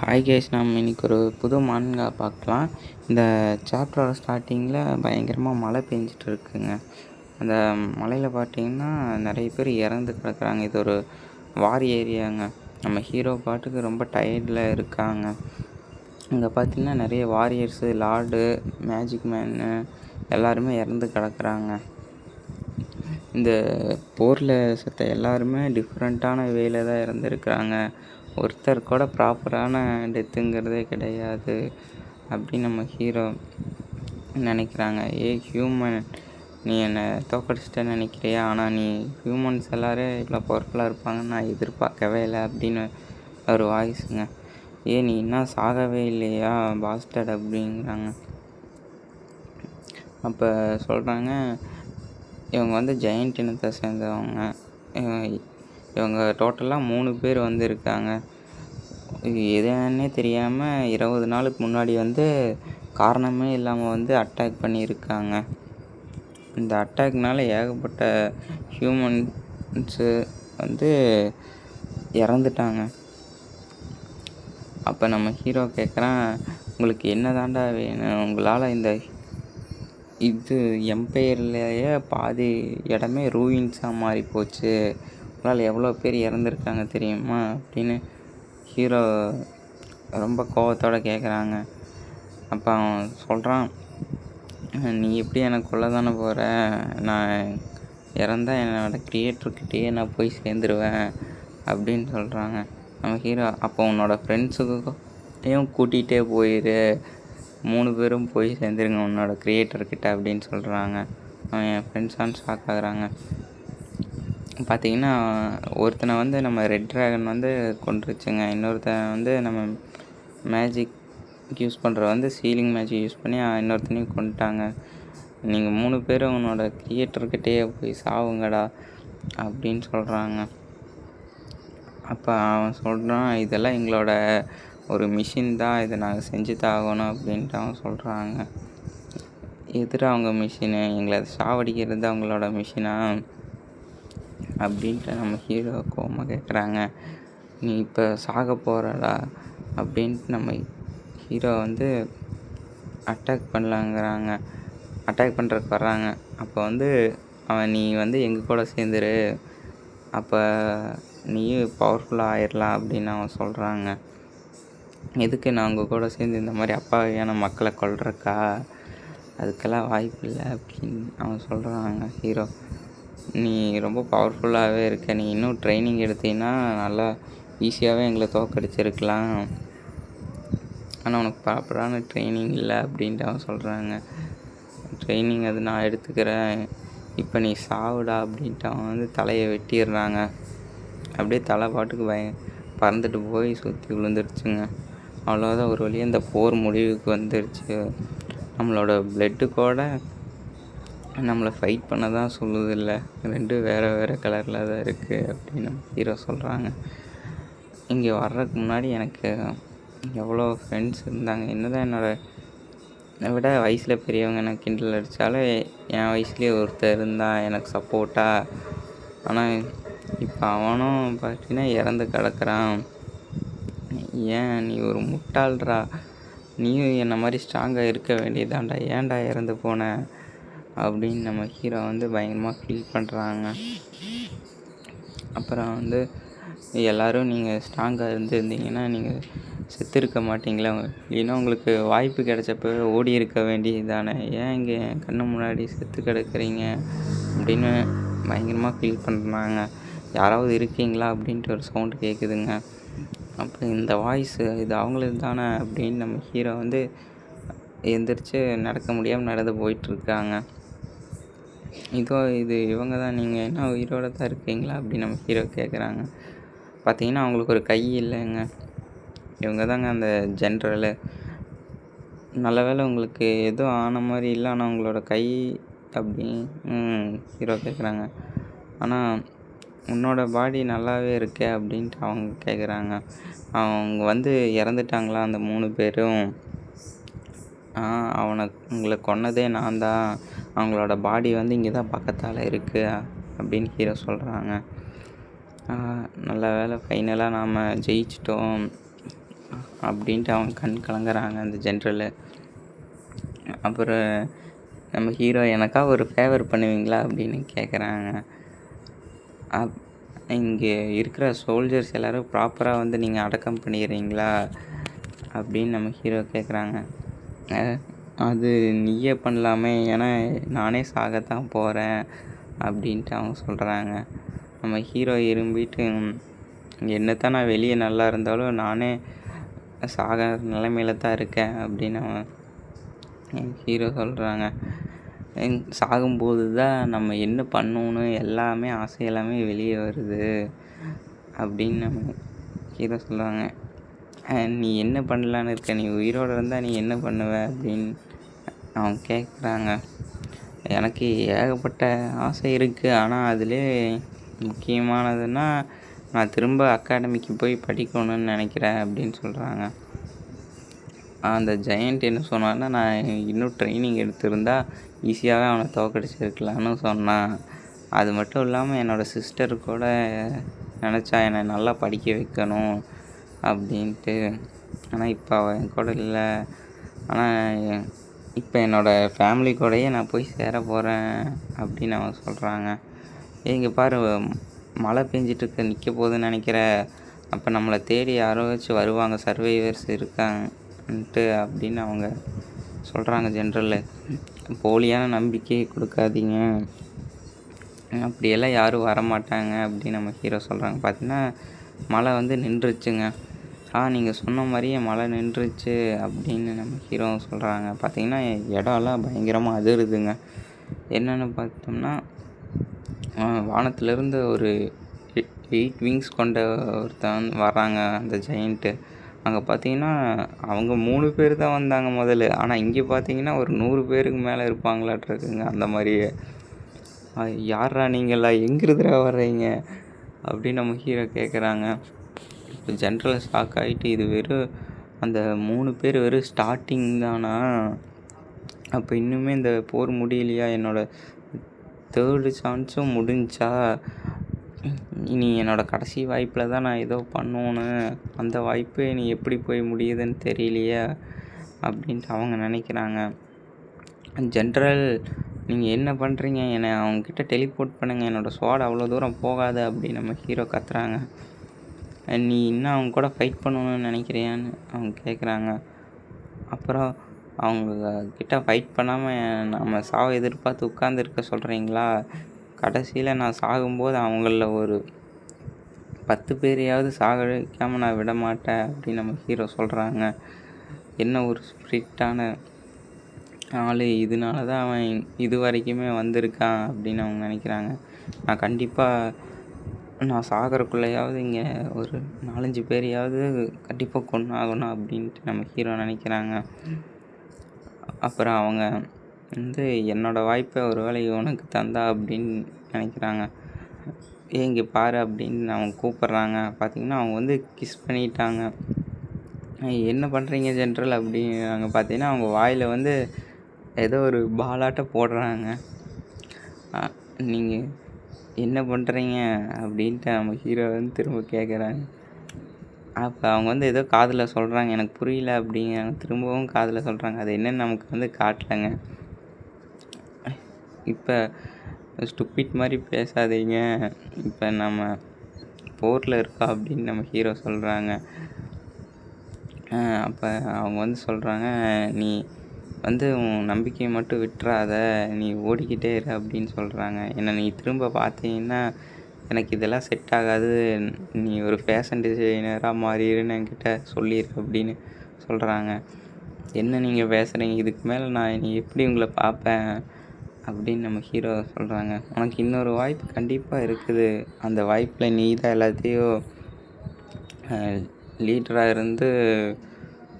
Hi guys நம்ம இன்றைக்கி ஒரு புது மான்கா பார்க்கலாம். இந்த சாப்டரோட ஸ்டார்டிங்கில் பயங்கரமாக மழை பெஞ்சிட்டு இருக்குங்க. அந்த மலையில் பார்த்தீங்கன்னா நிறைய பேர் இறந்து கிடக்குறாங்க. இது ஒரு வார் ஏரியாங்க. நம்ம ஹீரோ பாட்டுக்கு ரொம்ப டயர்டில் இருக்காங்க. இங்கே பார்த்தீங்கன்னா நிறைய வாரியர்ஸு லார்டு மேஜிக் மேனு எல்லாருமே இறந்து கிடக்குறாங்க. இந்த போரில் செத்த எல்லாருமே டிஃப்ரெண்ட்டான வேல தான் இறந்துருக்குறாங்க ஒருத்தர் கூட ப்ராப்பரான டெத்துங்கிறதே கிடையாது அப்படின்னு நம்ம ஹீரோ நினைக்கிறாங்க. ஏ ஹியூமன் நீ என்னை தோக்கடிச்சிட்டேன்னு நினைக்கிறியா? ஆனால் நீ ஹியூமன்ஸ் எல்லோரும் இவ்வளோ பவர்ஃபுல்லாக இருப்பாங்கன்னு நான் எதிர்பார்க்கவே இல்லை அப்படின்னு ஒரு வாய்ஸுங்க ஏ நீ இன்னும் சாகவே இல்லையா பாஸ்டர்ட் அப்படிங்கிறாங்க. அப்போ சொல்கிறாங்க இவங்க வந்து ஜெயண்ட் இனத்தை சேர்ந்தவங்க. இவங்க டோட்டலாக மூணு பேர் வந்து இருக்காங்க எதுன்னே தெரியாமல் இருபது நாளுக்கு முன்னாடி வந்து காரணமே இல்லாமல் வந்து அட்டாக் பண்ணியிருக்காங்க. இந்த அட்டாக்னால் ஏகப்பட்ட ஹியூமன்ஸு வந்து இறந்துட்டாங்க. அப்போ நம்ம ஹீரோ கேட்குறான் உங்களுக்கு என்ன தாண்டா வேணும்? உங்களால் இந்த இது எம்பையர்லேயே பாதி இடமே ரூயின்ஸாக மாறி போச்சு உங்களால் எவ்வளோ பேர் இறந்துருக்காங்க தெரியுமா அப்படின்னு ஹீரோ ரொம்ப கோவத்தோடு கேட்குறாங்க. அப்போ அவன் சொல்கிறான் நீ எப்படி எனக்கு கொல்ல தானே போகிற? நான் இறந்தால் என்னோடய க்ரியேட்டர்கிட்டயே நான் போய் சேர்ந்துருவேன் அப்படின்னு சொல்கிறாங்க. நம்ம ஹீரோ அப்போ உன்னோட ஃப்ரெண்ட்ஸுக்கும் கூட்டிகிட்டே போயிரு. மூணு பேரும் போய் சேர்ந்துருங்க உன்னோட க்ரியேட்டர்கிட்ட அப்படின்னு சொல்கிறாங்க. அவன் என் ஃப்ரெண்ட்ஸான்னு ஷாக் ஆகுறாங்க. பார்த்தீங்கன்னா ஒருத்தனை வந்து நம்ம ரெட் ட்ராகன் வந்து கொண்டுருச்சுங்க இன்னொருத்தன் வந்து நம்ம மேஜிக் யூஸ் பண்ணுற வந்து சீலிங் மேஜிக் யூஸ் பண்ணி இன்னொருத்தனையும் கொண்டுட்டாங்க நீங்கள் மூணு பேரும் உன்னோட கிரியேட்டர்கிட்டே போய் சாவுங்கடா அப்படின்னு சொல்கிறாங்க அப்போ அவன் சொல்கிறான் இதெல்லாம் எங்களோட ஒரு மிஷின் தான். இதை நாங்கள் செஞ்சு தாகணும் அப்படின்ட்டு அவன் சொல்கிறாங்க எதிர அவங்க மிஷினு எங்களை சாவடிக்கிறது அவங்களோட மிஷினாக அப்படின்ட்டு நம்ம ஹீரோ கோமா கேட்குறாங்க. நீ இப்போ சாக போகிறடா அப்படின்ட்டு நம்ம ஹீரோ வந்து அட்டாக் பண்ணலாங்கிறாங்க. அட்டாக் பண்ணுறதுக்கு வர்றாங்க. அப்போ வந்து அவன் நீ வந்து எங்கள் கூட சேர்ந்துரு. அப்போ நீயும் பவர்ஃபுல்லாக ஆயிடலாம் அப்படின்னு அவன் சொல்கிறாங்க எதுக்கு நான் உங்கள் கூட சேர்ந்து இந்த மாதிரி அப்பாவையான மக்களை கொள்றக்கா அதுக்கெல்லாம் வாய்ப்பு இல்லை அப்படின்னு அவன் சொல்கிறாங்க ஹீரோ. நீ ரொம்ப பவர்ஃபுல்லாகவே இருக்க. நீ இன்னும் ட்ரைனிங் எடுத்தீங்கன்னா நல்லா ஈஸியாகவே எங்களை தோற்கடிச்சிருக்கலாம். ஆனால் உனக்கு ப்ராப்பரான ட்ரைனிங் இல்லை அப்படின்ட்டு அவன் சொல்கிறாங்க ட்ரைனிங் அது நான் எடுத்துக்கிறேன். இப்போ நீ சாவுடா அப்படின்ட்டு அவன் வந்து தலையை வெட்டிடுறாங்க. அப்படியே தலை பாட்டுக்கு பய பறந்துட்டு போய் சுற்றி விழுந்துருச்சுங்க. அவ்வளோதான் ஒரு வழியாக இந்த போர் முடிவுக்கு வந்துருச்சு. நம்மளோட பிளட்டு கூட நம்மளை ஃபைட் பண்ண தான் சொல்லுது இல்லை ரெண்டும் வேறு வேறு கலரில் தான் இருக்குது அப்படின்னு ஹீரோ சொல்கிறாங்க இங்கே வர்றதுக்கு முன்னாடி எனக்கு எவ்வளோ ஃப்ரெண்ட்ஸ் இருந்தாங்க. என்ன தான் என்னோடய விட வயசில் பெரியவங்க எனக்கு கிண்டல் அடித்தாலும் என் வயசுலேயே ஒருத்தர் இருந்தான் எனக்கு சப்போர்ட்டாக ஆனால் இப்போ அவனும் பார்த்தீங்கன்னா இறந்து கிடக்குறான். ஏன் நீ ஒரு முட்டாள்ரா? நீயும் என்னை மாதிரி ஸ்ட்ராங்காக இருக்க வேண்டியதாண்டா ஏன்டா இறந்து போனேன் அப்படின்னு நம்ம ஹீரோ வந்து பயங்கரமாக ஃபீல் பண்ணுறாங்க அப்புறம் வந்து எல்லோரும் நீங்கள் ஸ்ட்ராங்காக இருந்திருந்தீங்கன்னா நீங்கள் செத்து இருக்க மாட்டிங்களா? இல்லைன்னா உங்களுக்கு வாய்ப்பு கிடைச்சப்ப ஓடி இருக்க வேண்டியது தானே ஏன் இங்கே என் கண்ணு முன்னாடி செத்து கிடக்குறீங்க? அப்படின்னு பயங்கரமாக ஃபீல் பண்ணுறாங்க யாராவது இருக்கீங்களா? அப்படின்ட்டு ஒரு சவுண்டு கேட்குதுங்க அப்போ இந்த வாய்ஸு இது அவங்களுக்கு தானே அப்படின்னு நம்ம ஹீரோ வந்து எந்திரிச்சு நடக்க முடியாமல் நடந்து போயிட்டுருக்காங்க இதோ இது இவங்க தான் நீங்கள் என்ன உயிரோடு தான் இருக்கீங்களா? அப்படின்னு நம்ம ஹீரோ கேட்குறாங்க பார்த்தீங்கன்னா அவங்களுக்கு ஒரு கை இல்லைங்க. இவங்க தாங்க அந்த ஜென்ரலு. நல்ல வேலை உங்களுக்கு எதுவும் ஆன மாதிரி இல்லை ஆனால் உங்களோட கை அப்படி ஹீரோ கேட்குறாங்க ஆனால் உன்னோட பாடி நல்லாவே இருக்கே அப்படின்ட்டு அவங்க கேட்குறாங்க அவங்க வந்து இறந்துட்டாங்களா? அந்த மூணு பேரும். அவனை உங்களை கொன்னதே நான் தான் அவங்களோட பாடி வந்து இங்கே தான் பக்கத்தால் இருக்குது அப்படின்னு ஹீரோ சொல்கிறாங்க நல்ல வேலை ஃபைனலாக நாம் ஜெயிச்சிட்டோம் அப்படின்ட்டு அவங்க கண் கலங்குறாங்க அந்த ஜென்ரலு அப்புறம் நம்ம ஹீரோ எனக்கா ஒரு ஃபேவர் பண்ணுவீங்களா அப்படின்னு கேட்குறாங்க அப் இங்கே இருக்கிற சோல்ஜர்ஸ் எல்லோரும் ப்ராப்பராக வந்து நீங்கள் அடக்கம் பண்ணிடுறீங்களா அப்படின்னு நம்ம ஹீரோ கேட்குறாங்க அது நீயே பண்ணலாமே ஏன்னா நானே சாகத்தான் போகிறேன் அப்படின்ட்டு அவங்க சொல்கிறாங்க நம்ம ஹீரோ இரும்பிட்டு என்னத்தான் நான் வெளியே நல்லா இருந்தாலும் நானே சாக நிலைமையில தான் இருக்கேன் அப்படின்னு அவன் ஹீரோ சொல்கிறாங்க சாகும்போது தான் நம்ம என்ன பண்ணணும்னு எல்லாமே ஆசை எல்லாமே வெளியே வருது அப்படின்னு நம்ம ஹீரோ சொல்லுவாங்க நீ என்ன பண்ணலான்னு இருக்க? நீ உயிரோடு இருந்தால் நீ என்ன பண்ணுவ அப்படின்னு அவங்க கேட்குறாங்க எனக்கு ஏகப்பட்ட ஆசை இருக்குது ஆனால் அதிலே முக்கியமானதுன்னா நான் திரும்ப அகாடமிக்கு போய் படிக்கணும்னு நினைக்கிறேன் அப்படின்னு சொல்கிறாங்க அந்த ஜெயண்ட் என்ன சொன்னான்னா நான் இன்னும் ட்ரைனிங் எடுத்திருந்தா ஈஸியாகவே அவனை தோக்கடிச்சிருக்கலான்னு சொன்னான். அது மட்டும் இல்லாமல் என்னோடய சிஸ்டர் கூட நினச்சா என்னை நல்லா படிக்க வைக்கணும் அப்படின்ட்டு. ஆனால் இப்போ அவள் என் கூட இல்லை. ஆனால் இப்போ என்னோடய ஃபேமிலி கூடயே நான் போய் சேர போகிறேன் அப்படின்னு அவன் சொல்கிறாங்க இங்கே பாரு மழை பெஞ்சிட்ருக்கு நிற்க போகுதுன்னு நினைக்கிற. அப்போ நம்மளை தேடி யாரோ வச்சு வருவாங்க சர்வைவர்ஸ் இருக்காங்கன்ட்டு அப்படின்னு அவங்க சொல்கிறாங்க ஜென்ரலில் போலியான நம்பிக்கை கொடுக்காதீங்க. அப்படியெல்லாம் யாரும் வரமாட்டாங்க அப்படின்னு நம்ம ஹீரோ சொல்கிறாங்க பார்த்தீங்கன்னா மழை வந்து நின்றுச்சுங்க. ஆ நீங்கள் சொன்ன மாதிரியே மழை நின்றுச்சு அப்படின்னு நம்ம ஹீரோ சொல்கிறாங்க பார்த்தீங்கன்னா இடம்லாம் பயங்கரமாக அதிருதுங்க. என்னென்னு பார்த்தோம்னா வானத்துலேருந்து ஒரு எயிட் விங்ஸ் கொண்ட ஒருத்தன் வர்றாங்க அந்த ஜெயிண்ட்டு அங்கே பார்த்தீங்கன்னா அவங்க மூணு பேர் தான் வந்தாங்க முதல்ல. ஆனால் இங்கே பார்த்தீங்கன்னா ஒரு நூறு பேருக்கு மேலே இருப்பாங்களாட்ருக்குங்க அந்த மாதிரியே. யாரா நீங்களா எங்கிருந்துடா வர்றீங்க? அப்படின்னு நம்ம ஹீரோ கேட்குறாங்க ஜென்ரல் ஸ்டாக் ஆகிட்டு இது வெறும் அந்த மூணு பேர் வெறும் ஸ்டார்டிங் தானா? அப்போ இன்னுமே இந்த போர் முடியலையா? என்னோடய தேர்டு சான்ஸும் முடிஞ்சா இனி என்னோடய கடைசி வாய்ப்பில் தான் நான் ஏதோ பண்ணணும் அந்த வாய்ப்பு நீ எப்படி போய் முடியுதுன்னு தெரியலையே அப்படின்ட்டு அவங்க நினைக்கிறாங்க. ஜென்ரல் நீங்கள் என்ன பண்ணுறீங்க என்னை அவங்கக்கிட்ட டெலிபோர்ட் பண்ணுங்கள் என்னோடய ஸ்வாட் அவ்வளோ தூரம் போகாது அப்படின்னு நம்ம ஹீரோ கத்துறாங்க. நீ இன்னும் அவங்க கூட ஃபைட் பண்ணணும்னு நினைக்கிறியான்னு அவங்க கேட்குறாங்க அப்புறம் அவங்க கிட்ட ஃபைட் பண்ணாமல் நம்ம சாவை எதிர்பார்த்து உட்காந்துருக்க சொல்கிறீங்களா கடைசியில் நான் சாகும்போது அவங்களில் ஒரு பத்து பேரையாவது சாகடிக்காமல் நான் விட மாட்டேன் அப்படின்னு நம்ம ஹீரோ சொல்கிறாங்க என்ன ஒரு ஸ்ட்ரிக்டான ஆள் இதனால தான் அவன் இது வரைக்குமே வந்திருக்கான் அப்படின்னு அவங்க நினைக்கிறாங்க. நான் கண்டிப்பாக நான் சாகிறக்குள்ளேயாவது இங்கே ஒரு நாலஞ்சு பேரையாவது கண்டிப்பாக கொண்டு ஆகணும் அப்படின்ட்டு நம்ம ஹீரோ நினைக்கிறாங்க. அப்புறம் அவங்க வந்து என்னோடய வாய்ப்பை ஒரு வேலையை உனக்கு தந்தா அப்படின்னு நினைக்கிறாங்க. ஏ இங்கே பாரு அப்படின்னு அவங்க கூப்பிட்றாங்க. பார்த்தீங்கன்னா அவங்க வந்து கிஸ் பண்ணிட்டாங்க. என்ன பண்ணுறீங்க ஜென்ரல் அப்படிங்கிறாங்க பார்த்தீங்கன்னா அவங்க வாயில் வந்து ஏதோ ஒரு பாலாட்ட போடுறாங்க. நீங்கள் என்ன பண்ணுறீங்க அப்படின்ட்டு நம்ம ஹீரோ வந்து திரும்ப கேட்குறாங்க அப்போ அவங்க வந்து ஏதோ காதில் சொல்கிறாங்க எனக்கு புரியல அப்படிங்கிறாங்க திரும்பவும் காதில் சொல்கிறாங்க அது என்னென்னு நமக்கு வந்து காட்டலைங்க. இப்போ ஸ்டுப்பிட் மாதிரி பேசாதீங்க. இப்போ நம்ம போரில் இருக்கோம் அப்படின்னு நம்ம ஹீரோ சொல்கிறாங்க அப்போ அவங்க வந்து சொல்கிறாங்க நீ வந்து உன் நம்பிக்கையை மட்டும் விட்டுறாத நீ ஓடிக்கிட்டே இரு அப்படின்னு சொல்கிறாங்க என்னை நீ திரும்ப பார்த்தீங்கன்னா எனக்கு இதெல்லாம் செட் ஆகாது. நீ ஒரு ஃபேஷன் டிசைனராக மாறிடுன்னு என்கிட்ட சொல்லிடு அப்படின்னு சொல்கிறாங்க என்ன நீங்கள் பேசுகிறீங்க இதுக்கு மேலே நான் நீ எப்படி உங்களை பார்ப்பேன்? அப்படின்னு நம்ம ஹீரோ சொல்கிறாங்க உனக்கு இன்னொரு வாய்ப்பு கண்டிப்பாக இருக்குது. அந்த வாய்ப்பில் நீ தான் எல்லாத்தையும் லீடராக இருந்து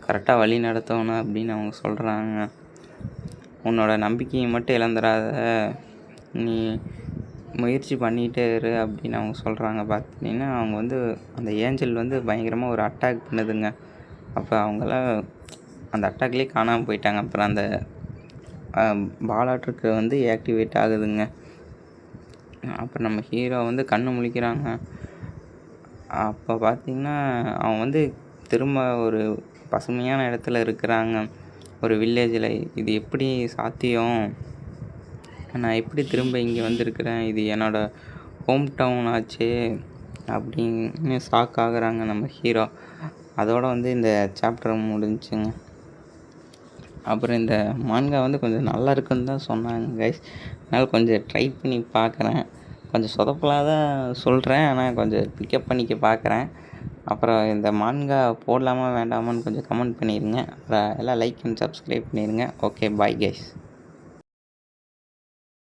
கரெக்டாக வழி நடத்தணும் அப்படின்னு அவங்க சொல்கிறாங்க உன்னோட நம்பிக்கையை மட்டும் இழந்துடாத. நீ முயற்சி பண்ணிகிட்டே இரு அப்படின்னு அவங்க சொல்கிறாங்க பார்த்தீங்கன்னா அவங்க வந்து அந்த ஏஞ்சல் வந்து பயங்கரமாக ஒரு அட்டாக் பண்ணுதுங்க. அப்போ அவங்களாம் அந்த அட்டாக்லேயே காணாமல் போயிட்டாங்க. அப்புறம் அந்த பாலாட்ருக்கு வந்து ஆக்டிவேட் ஆகுதுங்க. அப்போ நம்ம ஹீரோ வந்து கண்ணு முழிக்கிறாங்க. அப்போ பார்த்தீங்கன்னா அவன் வந்து திரும்ப ஒரு பசுமையான இடத்துல இருக்கிறாங்க. ஒரு வில்லேஜில் இது எப்படி சாத்தியம்? நான் எப்படி திரும்ப இங்கே வந்திருக்கிறேன்? இது என்னோடய ஹோம் டவுன் ஆச்சே அப்படின்னு ஷாக் ஆகுறாங்க நம்ம ஹீரோ அதோடு வந்து இந்த சாப்டர் முடிஞ்சுங்க. அப்புறம் இந்த மான்கா வந்து கொஞ்சம் நல்லா இருக்குன்னு தான் சொன்னாங்க கைஸ் அதனால் கொஞ்சம் ட்ரை பண்ணி பார்க்குறேன். கொஞ்சம் சொதப்பலாக தான் சொல்கிறேன் ஆனால் கொஞ்சம் பிக்கப் பண்ணிக்க பார்க்குறேன். அப்புறம் இந்த மான்கா போடலாமா வேண்டாமான்னு கொஞ்சம் கமெண்ட் பண்ணிடுங்க அப்புறம் எல்லாம் லைக் அண்ட் சப்ஸ்கிரைப் பண்ணிடுங்க ஓகே பாய் கைஸ்